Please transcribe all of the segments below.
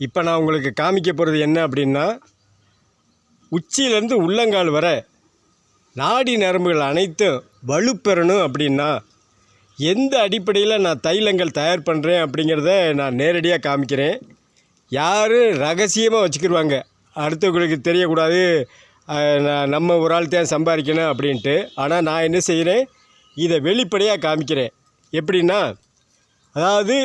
இப்போ நான் உங்களுக்கு காமிக்க போகிறது என்ன அப்படின்னா உச்சியிலேருந்து உள்ளங்கால் வர நாடி நரம்புகள் அனைத்தும் வலுப்பெறணும் அப்படின்னா எந்த அடிப்படையில் நான் தைலங்கள் தயார் பண்ணுறேன் அப்படிங்கிறத நான் நேரடியாக காமிக்கிறேன். யார் ரகசியமாக வச்சுக்கிடுவாங்க அடுத்தவங்களுக்கு தெரியக்கூடாது. நான் நம்ம ஒரு ஆள் தான் சம்பாதிக்கணும் அப்படின்ட்டு. ஆனால் நான் என்ன செய்கிறேன் இதை வெளிப்படையாக காமிக்கிறேன். எப்படின்னா அதாவது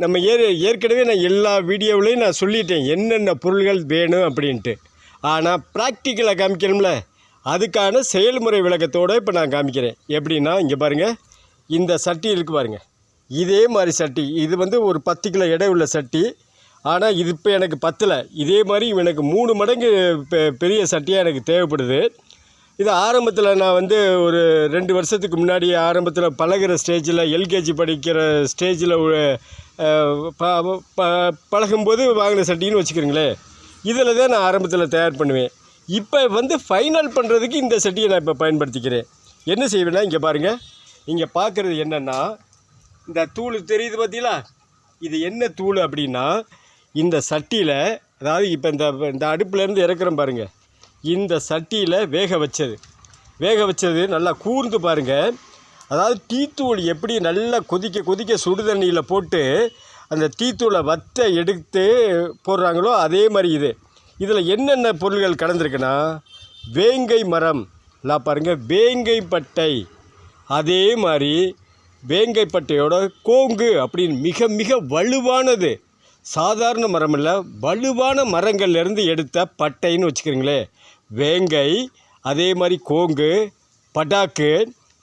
நம்ம ஏ ஏற்கனவே நான் எல்லா வீடியோவிலையும் நான் சொல்லிட்டேன். என்னென்ன பொருள்கள் வேணும் அப்படின்ட்டு. ஆனால் ப்ராக்டிக்கலாக காமிக்கணும்ல? அதுக்கான செயல்முறை விளக்கத்தோடு இப்போ நான் காமிக்கிறேன். எப்படின்னா இங்கே பாருங்கள் இந்த சட்டி இருக்குது பாருங்கள் இதே மாதிரி சட்டி. இது வந்து ஒரு பத்து கிலோ எடை உள்ள சட்டி. ஆனால் இது இப்போ எனக்கு பத்தலை. இதே மாதிரி எனக்கு மூணு மடங்கு பெ- பெரிய சட்டியாக எனக்கு தேவைப்படுது. இது ஆரம்பத்தில் நான் வந்து ஒரு ரெண்டு வருஷத்துக்கு முன்னாடி ஆரம்பத்தில் பழகுற ஸ்டேஜில் எல்கேஜி படிக்கிற ஸ்டேஜில் பழகும்போது வாங்கின சட்டின்னு வச்சுக்கிறீங்களேன் இதில் தான் நான் ஆரம்பத்தில் தயார் பண்ணுவேன். இப்போ வந்து ஃபைனல் பண்ணுறதுக்கு இந்த சட்டியை நான் இப்போ பயன்படுத்திக்கிறேன். என்ன செய்வேன்னா இங்கே பாருங்கள் இங்கே பார்க்குறது என்னென்னா இந்த தூள் தெரியுது பார்த்தீங்களா இது என்ன தூள் அப்படின்னா இந்த சட்டியில் அதாவது இப்போ இந்த இந்த அடுப்புலேருந்து இறக்குறோம் பாருங்கள் இந்த சட்டியில் வேக வச்சது. வேக வச்சது நல்லா கூர்ந்து பாருங்கள் அதாவது டீத்தூள் எப்படி நல்லா கொதிக்க கொதிக்க சுடு தண்ணியில் போட்டு அந்த டீத்தூளை வத்த எடுத்து போடுறாங்களோ அதே மாதிரி இது. இதில் என்னென்ன பொருள்கள் கலந்துருக்குன்னா வேங்கை மரம். எல்லாம் பாருங்கள் வேங்கை பட்டை. அதே மாதிரி வேங்கைப்பட்டையோட கோங்கு அப்படின்னு மிக மிக வலுவானது. சாதாரண மரம் இல்லை வலுவான மரங்கள்லேருந்து எடுத்த பட்டைன்னு வச்சுக்கிறீங்களே. வேங்கை அதே மாதிரி கோங்கு படாக்கு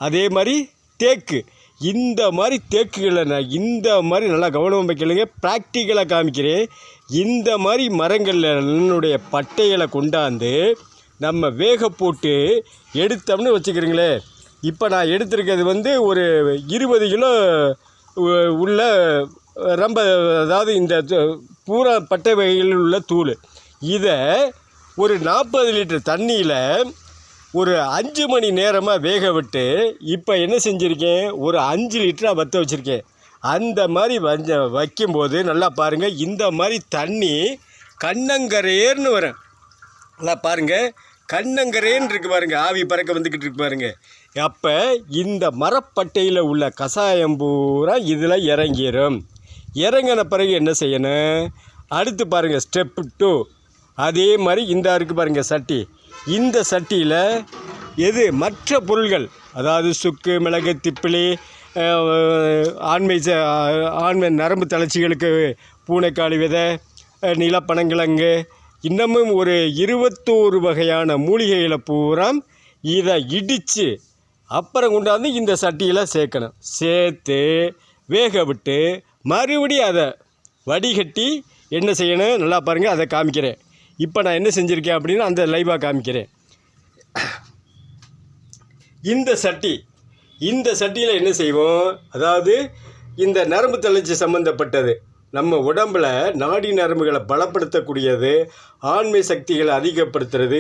அதே மாதிரி தேக்கு. இந்த மாதிரி தேக்குகளை நான் இந்த மாதிரி நல்லா கவனம் வைக்கலைங்க ப்ராக்டிக்கலாக காமிக்கிறேன். இந்த மாதிரி மரங்களுடைய பட்டைகளை கொண்டாந்து நம்ம வேக போட்டு எடுத்தோம்னு வச்சுக்கிறீங்களேன் இப்போ நான் எடுத்திருக்கிறது வந்து ஒரு இருபது கிலோ உள்ள ரொம்ப அதாவது இந்த பூரா பட்டை வகைகளில் உள்ள தூள். இதை ஒரு நாற்பது லிட்டர் தண்ணியில் ஒரு அஞ்சு மணி நேரமாக வேக விட்டு இப்போ என்ன செஞ்சுருக்கேன்? ஒரு அஞ்சு லிட்டராக வற்ற வச்சுருக்கேன். அந்த மாதிரி வஞ்ச வைக்கும்போது நல்லா பாருங்கள் இந்த மாதிரி தண்ணி கண்ணங்கரேர்னு வரும். நல்லா பாருங்கள் கண்ணங்கரேன்னு இருக்கு பாருங்க ஆவி பறக்க வந்துக்கிட்டு இருக்கு பாருங்க. அப்போ இந்த மரப்பட்டையில் உள்ள கஷாயம் பூரா இதில் இறங்கிடும் இறங்கின பிறகு என்ன செய்யணும்? அடுத்து பாருங்கள் ஸ்டெப் டூ அதே மாதிரி இந்த இருக்குது பாருங்க சட்டி. இந்த சட்டியில் எது மற்ற பொருள்கள்? அதாவது சுக்கு மிளகு திப்பிலி ஆண்மை ச- ஆண்மை நரம்பு தளர்ச்சிகளுக்கு பூனைக்காளி விதை நிலப்பனங்கிழங்கு இன்னமும் ஒரு இருபத்தோரு வகையான மூலிகைகளை பூரா இதை இடித்து அப்புறம் கொண்டாந்து இந்த சட்டியில் சேர்க்கணும். சேர்த்து வேக விட்டு மறுபடியும் அதை வடிகட்டி என்ன செய்யணும்? நல்லா பாருங்கள் அதை காமிக்கிறேன். இப்போ நான் என்ன செஞ்சுருக்கேன் அப்படின்னு அந்த லைவாக காமிக்கிறேன். இந்த சட்டி இந்த சட்டியில் என்ன செய்வோம்? அதாவது இந்த நரம்பு தளர்ச்சி சம்மந்தப்பட்டது நம்ம உடம்புல நாடி நரம்புகளை பலப்படுத்தக்கூடியது ஆண்மை சக்திகளை அதிகப்படுத்துறது.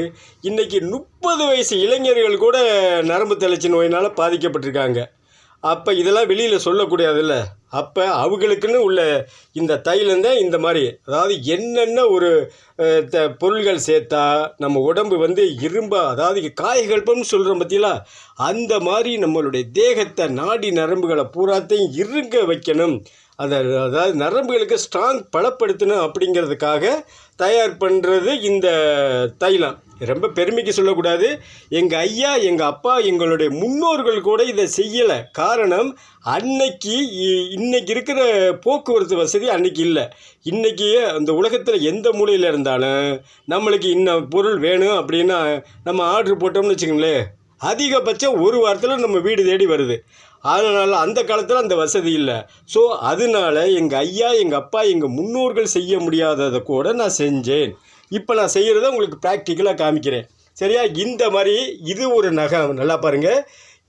இன்றைக்கி முப்பது வயசு இளைஞர்கள் கூட நரம்பு தளர்ச்சி நோயினால் பாதிக்கப்பட்டிருக்காங்க. அப்போ இதெல்லாம் வெளியில் சொல்லக்கூடாதுல்ல. அப்போ அவங்களுக்குன்னு உள்ள இந்த தைலம் இந்த மாதிரி. அதாவது என்னென்ன ஒரு த பொருள்கள் சேர்த்தா நம்ம உடம்பு வந்து இரும்பா அதாவது காயகல்பம்னு சொல்கிறோம் பார்த்தீங்களா அந்த மாதிரி நம்மளுடைய தேகத்தை நாடி நரம்புகளை பூராத்தையும் இருங்க வைக்கணும். அதை அதாவது நரம்புகளுக்கு ஸ்ட்ராங் பலப்படுத்தணும் அப்படிங்கிறதுக்காக தயார் பண்ணுறது இந்த தைலம். ரொம்ப பெருமைக்கு சொல்லக்கூடாது. எங்கள் ஐயா எங்கள் அப்பா எங்களுடைய முன்னோர்கள் கூட இதை செய்யலை. காரணம் அன்னைக்கு இ- இன்னைக்கு இருக்கிற போக்குவரத்து வசதி அன்னைக்கு இல்லை. இன்றைக்கி அந்த உலகத்தில் எந்த மூலையில் இருந்தாலும் நம்மளுக்கு இன்ன பொருள் வேணும் அப்படின்னா நம்ம ஆர்டர் போட்டோம்னு வச்சுக்கோங்களேன். அதிகபட்சம் ஒரு வாரத்தில் நம்ம வீடு தேடி வருது. அதனால் அந்த காலத்தில் அந்த வசதி இல்லை. ஸோ அதனால எங்கள் ஐயா எங்கள் அப்பா எங்கள் முன்னோர்கள் செய்ய முடியாததை கூட நான் செஞ்சேன். இப்போ நான் செய்கிறத உங்களுக்கு ப்ராக்டிக்கலாக காமிக்கிறேன். சரியா? இந்த மாதிரி இது ஒரு நகை. நல்லா பாருங்கள்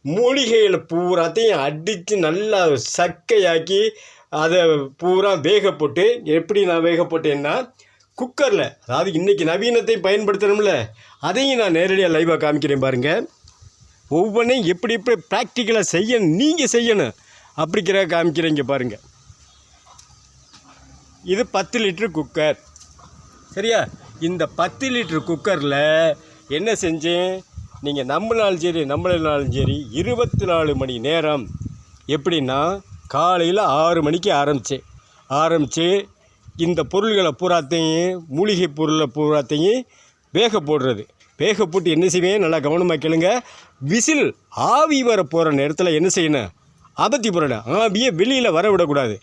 மூலிகையில் பூராத்தையும் அடித்து நல்லா சக்கையாக்கி அதை பூரா வேக போட்டு எப்படி நான் வேக போட்டேன்னா குக்கரில் அதாவது இன்றைக்கி நவீனத்தை பயன்படுத்தணும்ல அதையும் நான் நேரடியாக லைவாக காமிக்கிறேன் பாருங்கள் ஒவ்வொன்றையும் எப்படி எப்படி ப்ராக்டிக்கலாக செய்யணும் நீங்கள் செய்யணும். அப்படிங்கிற காமிக்கிறீங்க பாருங்கள் இது பத்து லிட்டரு குக்கர் சரியா? இந்த பத்து லிட்ரு குக்கரில் என்ன செஞ்சேன்? நீங்கள் நம்பினாலும் சரி நம்பலைனாலும் சரி இருபத்தி நாலு மணி நேரம் எப்படின்னா காலையில் ஆறு மணிக்கு ஆரம்பித்தேன் ஆரம்பித்து இந்த பொருள்களை பூராத்தையும் மூலிகை பொருளை பூராத்தையும் வேக போடுறது. வேக போட்டு என்ன செய்வேன்? நல்லா கவனமாக கேளுங்க. விசில் ஆவி வர போகிற நேரத்தில் என்ன செய்யணும்? அபத்தி போடணும். ஆவியை வெளியில் வர விடக்கூடாது.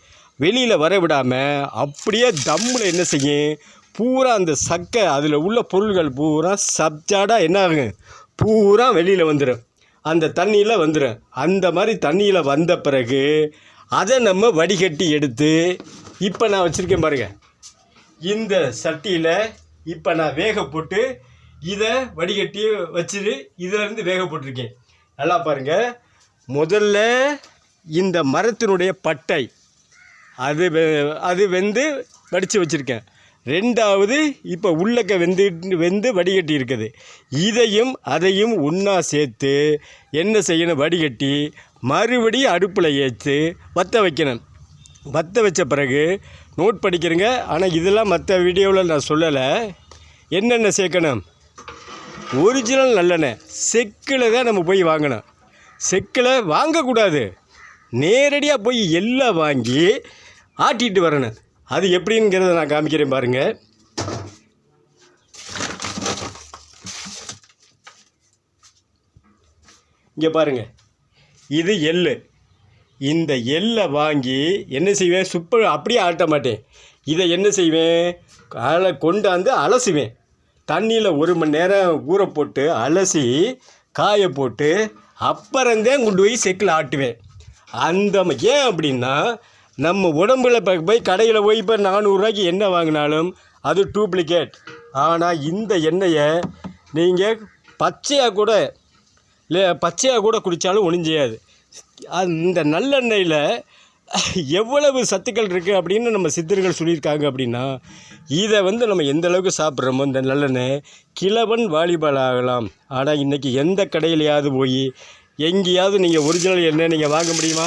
வெளியில் வர விடாமல் அப்படியே தம்மில் என்ன செய்யும்? பூரா அந்த சக்கை அதில் உள்ள பொருள்கள் பூரா சப்ஜாடாக என்ன ஆகுங்க பூரா வெளியில் வந்துடும் அந்த தண்ணியில் வந்துடும் அந்த மாதிரி தண்ணியில் வந்த பிறகு அதை நம்ம வடிகட்டி எடுத்து இப்போ நான் வச்சுருக்கேன் பாருங்கள் இந்த சட்டியில் இப்போ நான் வேக போட்டு இதை வடிகட்டி வச்சுட்டு இதிலேருந்து வேக போட்டிருக்கேன் நல்லா பாருங்கள் முதல்ல இந்த மரத்தினுடைய பட்டை. அது வெ- அது வெந்து வடித்து வச்சுருக்கேன். ரெண்டாவது இப்போ உள்ளக்க வெந்து வெந்து வடிகட்டி இருக்குது. இதையும் அதையும் ஒன்றா சேர்த்து என்ன செய்யணும்? வடிகட்டி மறுபடியும் அடுப்பில் ஏற்று வற்ற வைக்கணும். வற்ற வச்ச பிறகு நோட் படிக்கிறேங்க. ஆனால் இதெல்லாம் மற்ற வீடியோவில் நான் சொல்லலை. என்னென்ன சேர்க்கணும்? ஒரிஜினல் நல்லெண்ணெய். செக்கில் தான் நம்ம போய் வாங்கணும். செக்கில் வாங்கக்கூடாது. நேரடியாக போய் எல்லாம் வாங்கி ஆட்டிட்டு வரணும். அது எப்படிங்கிறத நான் காமிக்கிறேன் பாருங்கள் இங்கே பாருங்கள் இது எள்ளு. இந்த எள்ளை வாங்கி என்ன செய்வேன்? சுப்ப அப்படியே ஆட்ட மாட்டேன். இதை என்ன செய்வேன்? அலை கொண்டாந்து அலசுவேன். தண்ணியில் ஒரு மணி நேரம் ஊற போட்டு அலசி காய போட்டு அப்புறம்தான் கொண்டு போய் செக்கில் ஆட்டுவேன். அந்த ம- ஏன் அப்படின்னா நம்ம உடம்புல இப்போ போய் கடையில் போய் இப்போ நானூறுரூவாய்க்கு எண்ணெய் வாங்கினாலும் அது டூப்ளிகேட். ஆனால் இந்த எண்ணெயை நீங்கள் பச்சையாக கூட இல்லை பச்சையாக கூட குடித்தாலும் ஒழிஞ்சியாது செய்யாது அந்த நல்லெண்ணெயில் எவ்வளவு சத்துக்கள் இருக்குது அப்படின்னு நம்ம சித்தர்கள் சொல்லியிருக்காங்க அப்படின்னா இதை வந்து நம்ம எந்த அளவுக்கு சாப்பிட்றோமோ இந்த நல்லெண்ணெய் கிழவன் வாலிபால் ஆகலாம். ஆனால் இன்றைக்கி எந்த கடையிலையாவது போய் எங்கேயாவது நீங்கள் ஒரிஜினல் எண்ணெய் நீங்கள் வாங்க முடியுமா?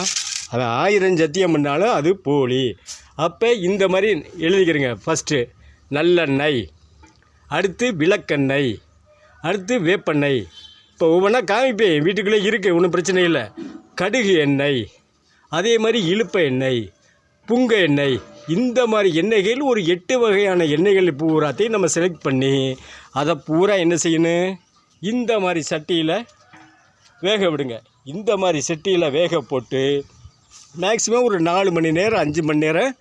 அது ஆயிரம் சத்தியம் பண்ணாலும் அது போலி. அப்போ இந்த மாதிரி எழுதிக்கிறங்க. ஃபஸ்ட்டு நல்லெண்ணெய் அடுத்து விளக்கெண்ணெய் அடுத்து வேப்பெண்ணெய். இப்போ ஒவ்வொன்றா காமிப்பேன் வீட்டுக்குள்ளே இருக்குது ஒன்றும் பிரச்சனை இல்லை. கடுகு எண்ணெய். அதே மாதிரி இழுப்ப எண்ணெய் புங்க எண்ணெய் இந்த மாதிரி எண்ணெய்கள் ஒரு எட்டு வகையான எண்ணெய்கள் பூராத்தையும் நம்ம செலக்ட் பண்ணி அதை பூரா என்ன செய்யணும்? இந்த மாதிரி சட்டியில் வேக விடுங்க. இந்த மாதிரி சட்டியில் வேக போட்டு மேக்ஸிமம் ஒரு நாலு மணி நேரம் அஞ்சு மணி நேரம்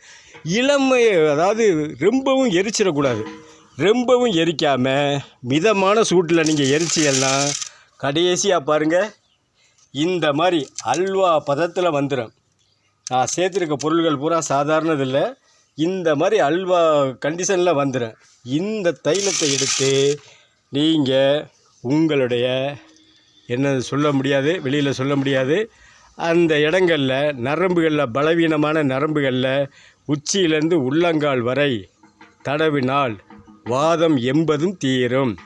இளமை அதாவது ரொம்பவும் எரிச்சிடக்கூடாது. ரொம்பவும் எரிக்காமல் மிதமான சூட்டில் நீங்கள் எரிச்சியல்னா கடைசியாக பாருங்கள் இந்த மாதிரி அல்வா பதத்தில் வந்துடும் நான் சேர்த்துருக்க பொருள்கள் பூரா சாதாரணதில்லை. இந்த மாதிரி அல்வா கண்டிஷனில் வந்துடும் இந்த தைலத்தை எடுத்து நீங்கள் உங்களுடைய என்ன சொல்ல முடியாது வெளியில் சொல்ல முடியாது. அந்த இடங்களில் நரம்புகளில் பலவீனமான நரம்புகளில் உச்சியிலேருந்து உள்ளங்கால் வரை தடவினால் வாதம் எண்பதும் தீரும்.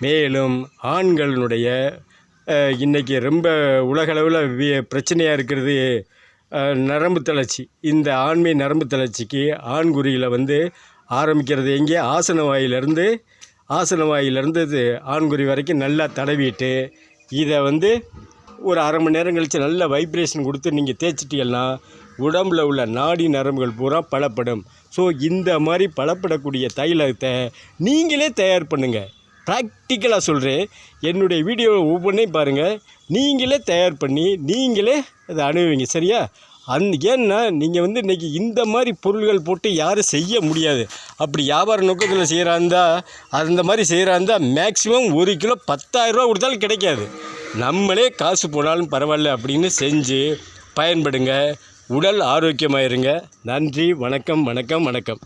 மேலும் ஆண்களினுடைய இன்றைக்கி இன்னைக்கு ரொம்ப உலகளவில் வி- பிரச்சனையாக இருக்கிறது நரம்பு தளர்ச்சி. இந்த ஆண்மை நரம்பு தளர்ச்சிக்கு ஆண்குறியில் வந்து ஆரம்பிக்கிறது எங்கே? ஆசன வாயிலிருந்து ஆசன வாயிலிருந்து இது ஆண்குறி வரைக்கும் நல்லா தடவிட்டு இதை வந்து ஒரு அரை மணி நேரம் கழித்து நல்ல வைப்ரேஷன் கொடுத்து நீங்கள் தேய்ச்சிட்டீங்கன்னா உடம்புல உள்ள நாடி நரம்புகள் பூரா பலப்படும். ஸோ இந்த மாதிரி பலப்படக்கூடிய தைலத்தை நீங்களே தயார் பண்ணுங்கள் ப்ராக்டிக்கலாக சொல்கிறேன் என்னுடைய வீடியோவை ஒவ்வொன்றையும் பாருங்கள் நீங்களே தயார் பண்ணி நீங்களே அதை அணுவீங்க சரியா? அந் ஏன்னா நீங்கள் வந்து இன்றைக்கி இந்த மாதிரி பொருள்கள் போட்டு யாரும் செய்ய முடியாது. அப்படி வியாபார நோக்கத்தில் செய்கிறாந்தா அந்த மாதிரி செய்கிறாந்தா மேக்ஸிமம் ஒரு கிலோ பத்தாயிரரூவா கொடுத்தாலும் கிடைக்காது. நம்மளே காசு போனாலும் பரவாயில்ல அப்படின்னு செஞ்சு பயன்படுங்க. உடல் ஆரோக்கியமாக இருங்க நன்றி வணக்கம் வணக்கம் வணக்கம்.